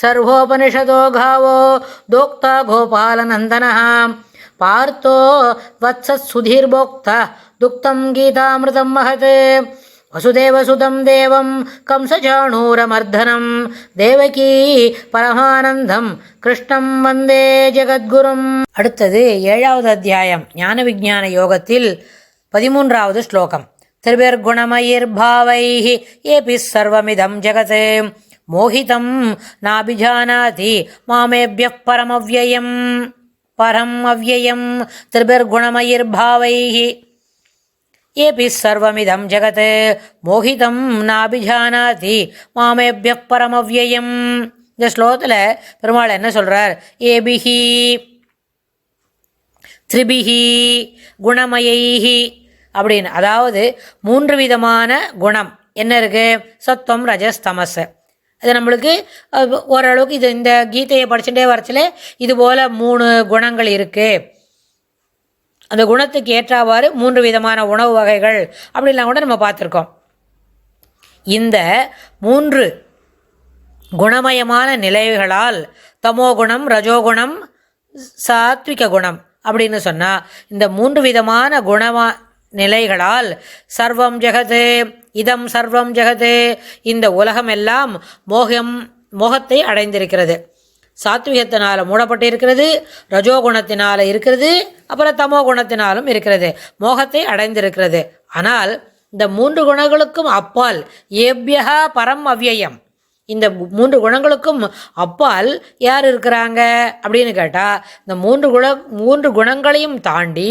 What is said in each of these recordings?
ಸರ್ವೋಪನಿಷದೋ ಘಾವೋ ದೋಕ್ತ ಗೋಪಾಲನಂದನ ಪಾರ್ಥೋ ವತ್ಸತ್ಸುಧೀರ್ಭೋಕ್ತ ದುಕ್ತಂ ಗೀತಾಮೃತಂ ಮಹತೆ ವಸುದೇವಸುತಂ ದೇವಂ ಕಂಸಚಾಣೂರಮರ್ಧನಂ தேவகீ பரமானந்தம் கிருஷ்ணம் வந்தே ஜெகத்குரும் அடுத்தது ஏழாவது அத்தியாயம் ஞான விஞ்ஞான யோகத்தில் பதிமூன்றாவது ஸ்லோகம். திரிபிர்குணமயிர்பாவை ஏபி சர்வமிதம் ஜெகத். மோகிதம் நாபிஜானாதி மாமேபிய பரமவ்யயம் பரம் அவ்வயம் திருபிர்குணமயிர்பாவைஹி ஏபி சர்வமிதம் ஜகத் மோஹிதம் நாபிஜானாதி மாமேபிய பரமவ்யயம் இந்த ஸ்லோகத்தில் பெருமாள் என்ன சொல்கிறார் ஏபிஹி திரிபிஹி குணமயைஹி அப்படின்னு. அதாவது மூன்று விதமான குணம். என்ன இருக்குது சத்துவம் ரஜஸ் அது நம்மளுக்கு ஓரளவுக்கு இது இந்த கீதையை படிச்சுட்டே வரச்சிலே இது போல் மூணு குணங்கள் இருக்குது அந்த குணத்துக்கு ஏற்றாவாறு மூன்று விதமான உணவு வகைகள் அப்படிலாம் கூட நம்ம பார்த்துருக்கோம். இந்த மூன்று குணமயமான நிலைகளால் தமோகுணம் ரஜோகுணம் சாத்விக குணம் அப்படின்னு சொன்னால் இந்த மூன்று விதமான குணமா நிலைகளால் சர்வம் ஜெகது இதம் சர்வம் ஜெகது. இந்த உலகமெல்லாம் மோகம் மோகத்தை அடைந்திருக்கிறது. சாத்விகத்தினால் மூடப்பட்டிருக்கிறது ரஜோகுணத்தினால் இருக்கிறது அப்புறம் தமோ குணத்தினாலும் இருக்கிறது. மோகத்தை அடைந்திருக்கிறது. ஆனால் இந்த மூன்று குணங்களுக்கும் அப்பால் ஏபியகா பரம் அவ்யயம் இந்த மூன்று குணங்களுக்கும் அப்பால் யார் இருக்கிறாங்க? அப்படின்னு கேட்டால் இந்த மூன்று குண மூன்று குணங்களையும் தாண்டி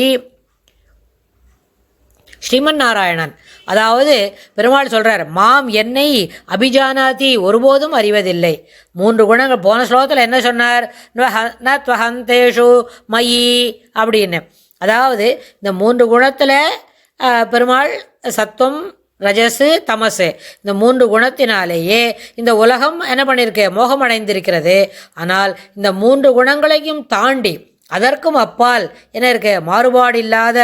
ஸ்ரீமன் நாராயணன் அதாவது பெருமாள் சொல்கிறார் மாம் என்னை அபிஜானாதி ஒருபோதும் அறிவதில்லை. மூன்று குணங்கள் போன ஸ்லோகத்தில் என்ன சொன்னார்? ந- துவஹந்தேஷு மயி அப்படின்னு. அதாவது இந்த மூன்று குணத்தில் பெருமாள் சத்துவம் ரஜசு தமசு. இந்த மூன்று குணத்தினாலேயே இந்த உலகம் என்ன பண்ணியிருக்கு? மோகமடைந்திருக்கிறது. ஆனால் இந்த மூன்று குணங்களையும் தாண்டி அதற்கும் அப்பால் என்ன இருக்கு? மாறுபாடு இல்லாத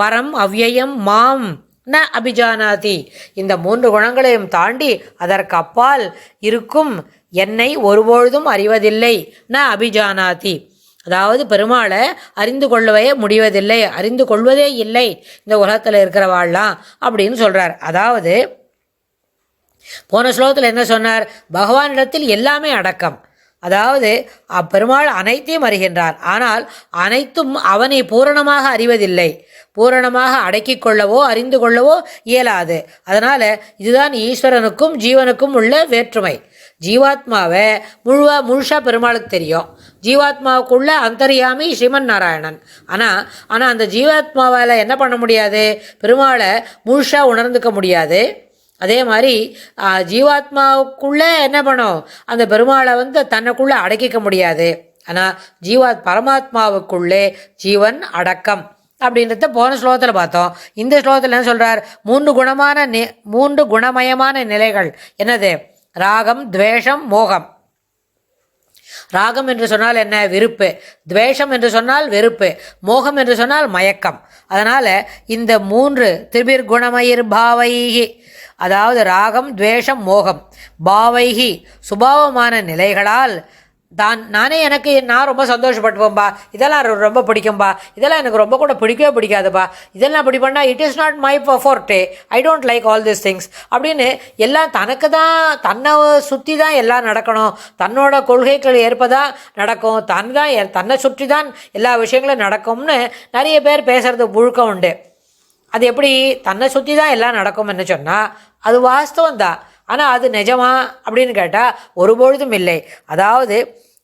பரம் அவ்யயம் மாம் ந அபிஜானாதி. இந்த மூன்று குணங்களையும் தாண்டி அதற்கு அப்பால் இருக்கும் என்னை ஒருபொழுதும் அறிவதில்லை ந அபிஜானாதி. அதாவது பெருமாளை அறிந்து கொள்ளவே முடிவதில்லை அறிந்து கொள்வதே இல்லை இந்த உலகத்தில் இருக்கிறவாள்லாம் அப்படின்னு சொல்கிறார் அதாவது போன ஸ்லோகத்தில் என்ன சொன்னார்? பகவானிடத்தில் எல்லாமே அடக்கம். அதாவது அப்பெருமாள் அனைத்தையும் அறிகின்றார். ஆனால் அனைத்தும் அவனை பூரணமாக அறிவதில்லை. பூரணமாக அடக்கிக் கொள்ளவோ அறிந்து கொள்ளவோ இயலாது. அதனால் இதுதான் ஈஸ்வரனுக்கும் ஜீவனுக்கும் உள்ள வேற்றுமை. ஜீவாத்மாவை முழுவா முழுஷாக பெருமாளுக்கு தெரியும். ஜீவாத்மாவுக்குள்ள அந்தரியாமி ஸ்ரீமன் நாராயணன் ஆனால் ஆனால் அந்த ஜீவாத்மாவால் என்ன பண்ண முடியாது? பெருமாளை முழுஷாக உணர்ந்துக்க முடியாது. அதே மாதிரி ஜீவாத்மாவுக்குள்ளே என்ன பண்ணும்? அந்த பெருமாளை வந்து தன்னைக்குள்ளே அடக்கிக்க முடியாது. ஆனால் ஜீவாத் பரமாத்மாவுக்குள்ளே ஜீவன் அடக்கம் அப்படின்றத போன ஸ்லோகத்தில் பார்த்தோம். இந்த ஸ்லோகத்தில் என்ன சொல்கிறார் மூன்று குணமான நி மூன்று குணமயமான நிலைகள். என்னது? ராகம் துவேஷம் மோகம். ராகம் என்று சொன்னால் என்ன? விருப்பு துவேஷம் என்று சொன்னால் வெறுப்பு. மோகம் என்று சொன்னால் மயக்கம். அதனால் இந்த மூன்று திரிபிர் குணமயிர் பாவைகி அதாவது ராகம் துவேஷம் மோகம். பாவைகி சுபாவமான நிலைகளால் தான் நானே எனக்கு நான் ரொம்ப சந்தோஷப்பட்டுப்பேன்பா. இதெல்லாம் ரொ- ரொம்ப பிடிக்கும்பா. இதெல்லாம் எனக்கு ரொம்ப கூட பிடிக்கவே பிடிக்காதுப்பா. இதெல்லாம் இப்படி பண்ணால் it is not my forte I don't like all this things அப்படின்னு எல்லாம் தனக்கு தான் தன்னை சுற்றி தான் எல்லாம் நடக்கணும். தன்னோட கொள்கைகள் ஏற்பதான் நடக்கும். தன் தான் எ- தன்னை சுற்றி தான் எல்லா விஷயங்களும் நடக்கும்னு நிறைய பேர் பேசுகிறது முழுக்க உண்டு. அது எப்படி? தன்னை சுற்றி தான் எல்லாம் நடக்கும்னு சொன்னால் அது வாஸ்தவம் தான் ஆனால் அது நிஜமா அப்படின்னு கேட்டால் ஒருபொழுதும் இல்லை. அதாவது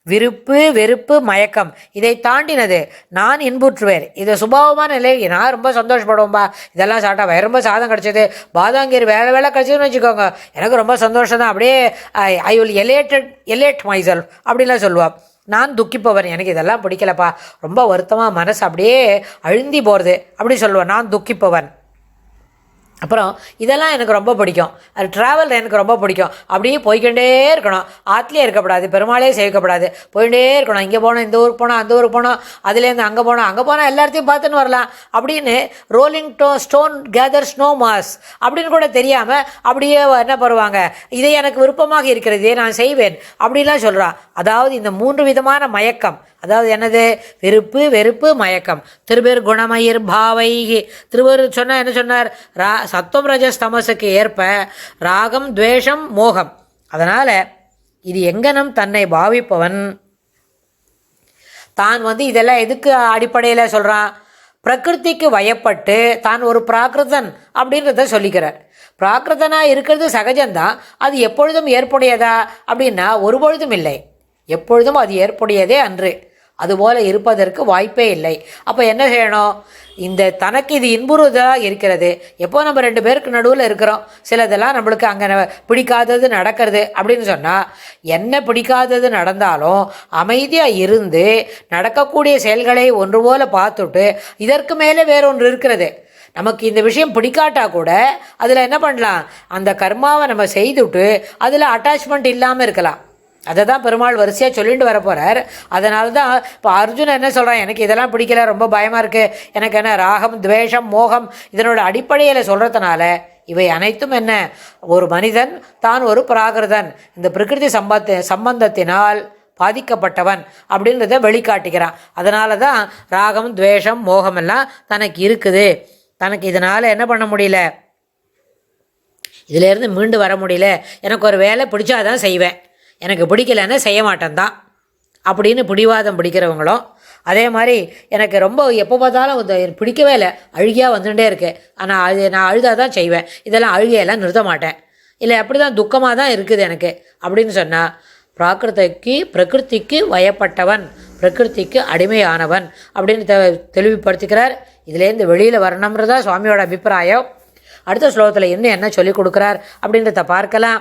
விருப்பு வெறுப்பு மயக்கம் இதை தாண்டினது நான் இன்புற்றுவேன். இது சுபாவமான நிலை. நான் ரொம்ப சந்தோஷப்படுவோம்பா இதெல்லாம் சாப்பிட்டா ரொம்ப சாதம் கிடச்சிது. பாதாங்கீர் வேலை வேலை கிடச்சிதுன்னு வச்சுக்கோங்க. எனக்கு ரொம்ப சந்தோஷம் தான் அப்படியே ஐ வில் எலேட்டட் எலேட் மைசல் அப்படின்லாம் சொல்லுவாள் நான் துக்கிப்பவன் எனக்கு இதெல்லாம் பிடிக்கலப்பா. ரொம்ப வருத்தமாக மனசு அப்படியே அழுந்தி போகிறது அப்படி சொல்லுவேன் நான் துக்கிப்பவன். அப்புறம் இதெல்லாம் எனக்கு ரொம்ப பிடிக்கும். அது ட்ராவல் எனக்கு ரொம்ப பிடிக்கும். அப்படியே போய்கிட்டே இருக்கணும். ஆற்றுலேயே இருக்கக்கூடாது. பெருமாளே சேவிக்கப்படாது போயிட்டே இருக்கணும். இங்கே போனோம் இந்த ஊருக்கு போனோம் அந்த ஊருக்கு போனோம் அதுலேருந்து அங்கே போனோம் அங்கே போனால் எல்லாத்தையும் பார்த்துன்னு வரலாம். அப்படின்னு ரோலிங் டோ ஸ்டோன் கேதர் ஸ்னோ மாஸ் அப்படின்னு கூட தெரியாமல் அப்படியே என்ன பண்ணுவாங்க? இதை எனக்கு விருப்பமாக இருக்கிறது. இதை நான் செய்வேன். அப்படிலாம் சொல்கிறான் அதாவது இந்த மூன்று விதமான மயக்கம். அதாவது என்னது? வெறுப்பு வெறுப்பு மயக்கம். திருபெரு குணமயிர் பாவை திருவரு சொன்னால் என்ன சொன்னார்? ரா சத்துவம் ரஜஸ் தமசுக்கு ஏற்ப ராகம் துவேஷம் மோகம். அதனால் இது எங்கனம் தன்னை பாவிப்பவன்? தான் வந்து இதெல்லாம் எதுக்கு அடிப்படையில் சொல்கிறான் பிரகிருதிக்கு வயப்பட்டு தான் ஒரு பிராகிருதன் அப்படின்றத சொல்லிக்கிறார். பிராகிருதனாக இருக்கிறது சகஜம்தான். அது எப்பொழுதும் ஏற்புடையதா அப்படின்னா ஒரு பொழுதும் இல்லை. எப்பொழுதும் அது ஏற்புடையதே அன்று. அதுபோல இருப்பதற்கு வாய்ப்பே இல்லை. அப்போ என்ன செய்யணும்? இந்த தனக்கு இது இன்புறுதலாக இருக்கிறது. எப்போ நம்ம ரெண்டு பேருக்கு நடுவில் இருக்கிறோம்? சிலதெல்லாம் நம்மளுக்கு அங்கே பிடிக்காதது நடக்கிறது அப்படின்னு சொன்னால் என்ன பிடிக்காதது நடந்தாலும் அமைதியாக இருந்து நடக்கக்கூடிய செயல்களை ஒன்று போல பார்த்துட்டு இதற்கு மேலே வேறொன்று இருக்கிறது. நமக்கு இந்த விஷயம் பிடிக்காட்டா கூட அதில் என்ன பண்ணலாம்? அந்த கர்மாவை நம்ம செய்துட்டு அதில் அட்டாச்மெண்ட் இல்லாமல் இருக்கலாம். அதை தான் பெருமாள் வரிசையாக சொல்லிட்டு வர போகிறார் அதனால தான் இப்போ அர்ஜுன் என்ன சொல்கிறான் எனக்கு இதெல்லாம் பிடிக்கல ரொம்ப பயமாக இருக்குது எனக்கு என்ன ராகம் துவேஷம் மோகம் இதனோட அடிப்படையில் சொல்கிறதுனால இவை அனைத்தும் என்ன? ஒரு மனிதன் தான் ஒரு பிராகிருதன். இந்த பிரகிருதி சம்பத்த சம்பந்தத்தினால் பாதிக்கப்பட்டவன் அப்படின்றத வெளிக்காட்டிக்கிறான். அதனால தான் ராகம் துவேஷம் மோகம் எல்லாம் தனக்கு இருக்குது. தனக்கு இதனால் என்ன பண்ண முடியல? இதிலேருந்து மீண்டு வர முடியல. எனக்கு ஒரு வேலை பிடிச்சாதான் செய்வேன். எனக்கு பிடிக்கலன்னா செய்ய மாட்டேன் தான் அப்படின்னு பிடிவாதம் பிடிக்கிறவங்களும் அதே மாதிரி எனக்கு ரொம்ப எப்போ பார்த்தாலும் வந்து பிடிக்கவே இல்லை. அழுகியாக வந்துட்டே இருக்கு. ஆனால் அது நான் அழுதாக தான் செய்வேன். இதெல்லாம் அழுகையெல்லாம் நிறுத்த மாட்டேன். இல்லை அப்படி தான் துக்கமாக தான் இருக்குது எனக்கு. அப்படின்னு சொன்னால் பிராகிருதிக்கு பிரகிருதிக்கு வயப்பட்டவன் பிரகிருதிக்கு அடிமையானவன் அப்படின்னு தெ தெளிவுபடுத்திக்கிறார். இதுலேருந்து வெளியில் வரணுன்றதா சுவாமியோட அபிப்பிராயம். அடுத்த ஸ்லோகத்தில் இன்னும் என்ன சொல்லிக் கொடுக்குறார் அப்படின்றத பார்க்கலாம்.